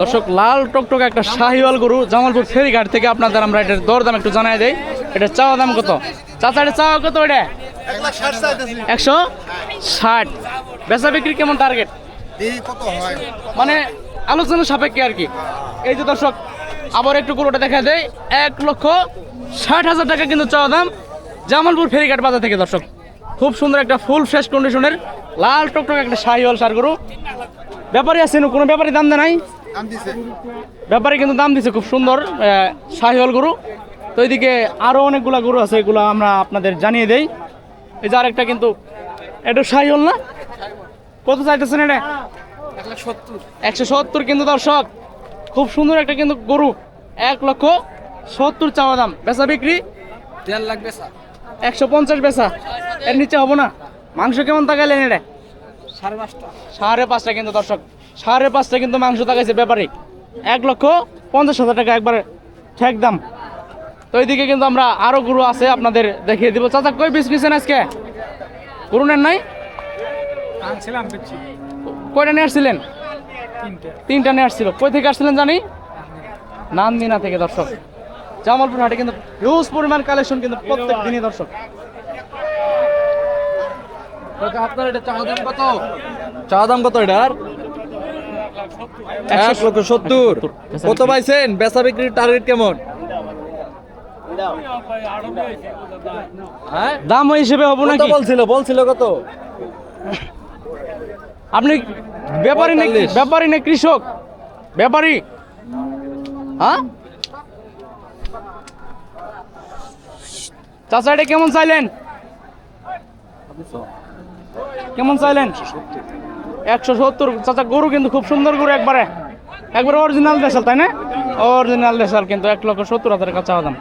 দর্শক, লাল টকটক একটা শাহিওয়াল গরু, জামালপুর ফেরিঘাট থেকে আপনাদের আমরা এটার দরদাম একটু জানাই দেই। এটা চাওয়া দাম কত? চাচা, এটা চাওয়া কত এটা? একশো ষাট। বেচা বিক্রি কেমন টার্গেট মানে আলোচনা সাপেক্ষে আর কি। এই যে দর্শক, আবার একটু গরুটা দেখা দেয় এক লক্ষ ষাট হাজার টাকা কিন্তু চাওয়া দাম জামালপুর ফেরিঘাট বাজার থেকে, দর্শক। খুব সুন্দর একটা ফুল ফ্রেশ কন্ডিশনের লাল টকটক একটা শাহিওয়াল সার গরু। ব্যাপারী আছে না? কোনো ব্যাপারী দাম দেয় নাই? ব্যাপারে কিন্তু দাম দিছে খুব সুন্দর শাহিওয়াল গরু। তো এইদিকে আরও অনেকগুলা গরু আছে এগুলো আমরা আপনাদের জানিয়ে দেই। এই যে আরেকটা কিন্তু এটা শাহিওয়াল না? কত চাইতেছেন এটা? একশো সত্তর কিন্তু দর্শক খুব সুন্দর একটা কিন্তু গরু। এক লক্ষ সত্তর চাওয়া দাম। বেচা বিক্রি? দেড় লাখ বেচা। একশো পঞ্চাশ বেচা। এর নিচে হব না? মাংস কেমন তাকাইলেন এটা? সাড়ে পাঁচটা। সাড়ে পাঁচটা কিন্তু দর্শক। সাড়ে পাঁচটা কিন্তু মাংস তাকাইছে ব্যাপারে। এক লক্ষ পঞ্চাশ হাজার টাকা একবারে ঠেক দাম। তো এইদিকে কিন্তু আমরা আরও গরু আছে আপনাদের দেখিয়ে দিব। চাচা কই পিস নিছেন আজকে? গরু নেন নাই? আনছিলাম কয়টা নিয়ে আসছিলেন? তিনটা। নিয়ে আসছিল। কই থেকে আসছিলেন জানি? নান্দিনা থেকে দর্শক। জামালপুর হাটে কিন্তু হিউজ পরিমাণ কালেকশন কিন্তু প্রত্যেক দিনই দর্শক। আপনার এটা চাওয়া দাম কত? চাওয়া দাম কত এটার? এক লক্ষ সত্তর। কত পাইছেন? বেচা বিক্রির টার্গেট কেমন? হ্যাঁ? দাম হিসেবে হব নাকি? বলছিল? বলছিল কত? আপনি ব্যাপারী না। ব্যাপারী না কৃষক? ব্যাপারী? হ্যাঁ? চাচা এটা কেমন চাইলেন? কেমন চাইলেন? একশো সত্তর, চাচা, গরু কিন্তু খুব সুন্দর গরু একবারে। একবারে অরিজিনাল দেশাল, তাই না? অরিজিনাল দেশাল কিন্তু এক লক্ষ সত্তর হাজারের কাছে দাম।